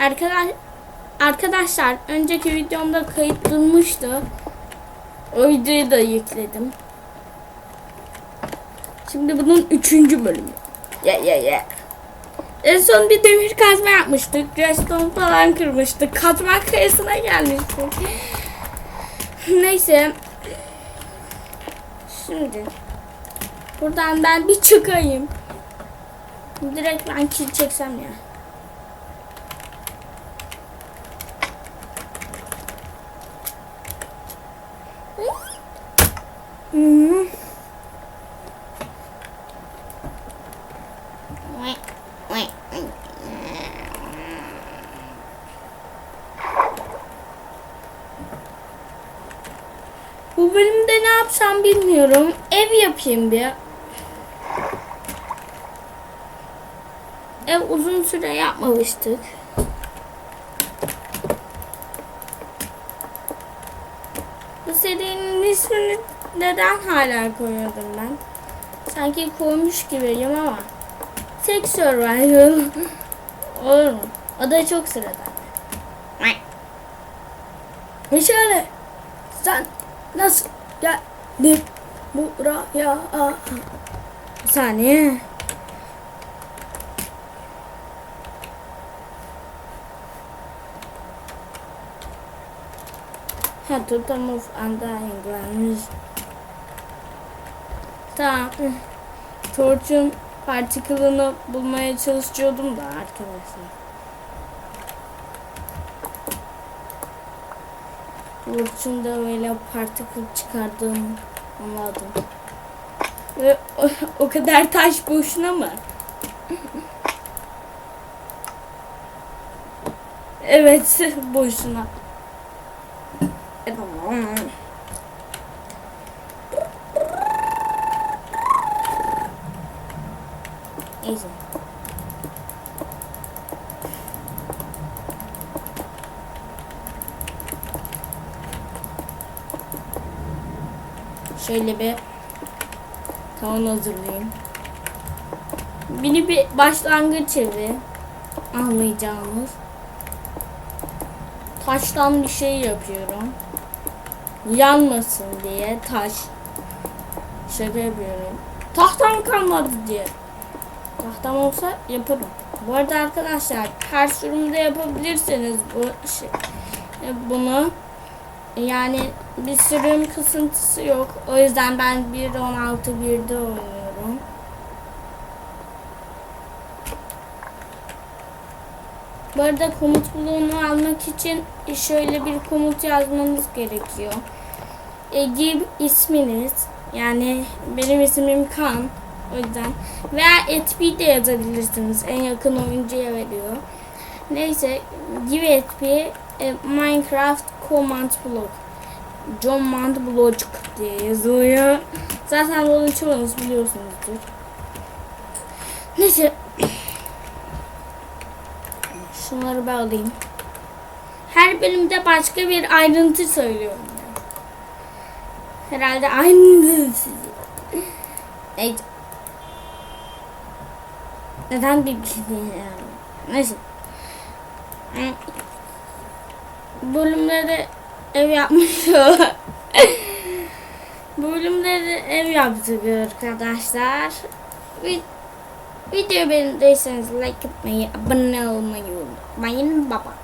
Arkadaş arkadaşlar önceki videomda kayıt durmuştu. O videoyu da yükledim. Şimdi bunun üçüncü bölümü. Ya ya ya. En son bir demir kazma yapmıştık. Redstone falan kırmıştık. Katman kayasına gelmiştik. Neyse. Şimdi. Buradan ben bir çıkayım. Direkt ben kill çeksem ya. Bu bölümde ne yapsam bilmiyorum. Ev yapayım bir. Ev uzun süre yapmamıştık. Bu serinin ismini neden hala koymadım ben? Sanki koymuş gibiyim ama. Tek survival. Olur mu? O da çok sıradan. Mişale. Sen nasıl geldin buraya? Bir saniye. Ha total of undying varmış. Tamam. Torch'un particle'ını bulmaya çalışıyordum da arkadaşlar. Torch'un da öyle particle çıkardığını anladım. Ve o, o kadar taş boşuna mı? evet boşuna. Tamam. Neyse. Şöyle bir tavan hazırlayayım. Beni bir başlangıç evi anlayacağımız. Taştan bir şey yapıyorum. Yanmasın diye taş. Şaka yapıyorum. Tahtam kalmadı diye. Tahtam olsa yaparım. Bu arada arkadaşlar her sürümde yapabilirsiniz bu şey, bunu. Yani bir sürüm kısıntısı yok. O yüzden ben 1.16 1'de oynuyorum. Bu arada komut bloğunu almak için şöyle bir komut yazmanız gerekiyor. E, give isminiz yani benim ismim Kan o yüzden veya etp de yazabilirsiniz en yakın oyuncuya veriyor. Neyse give etp e, Minecraft command block command block diye yazılıyor. Zaten bunu çoğunuz biliyorsunuzdur. Neyse Şunları bir alayım. Her bölümde başka bir ayrıntı söylüyorum. Herhalde aynı. Neyse. Neden bir kişi yani? Neyse. Bölümlerde ev yapmış Bölümlerde ev yaptık arkadaşlar. Ve Video beğendiyseniz like atmayı, abone olmayı unutmayın. Baba.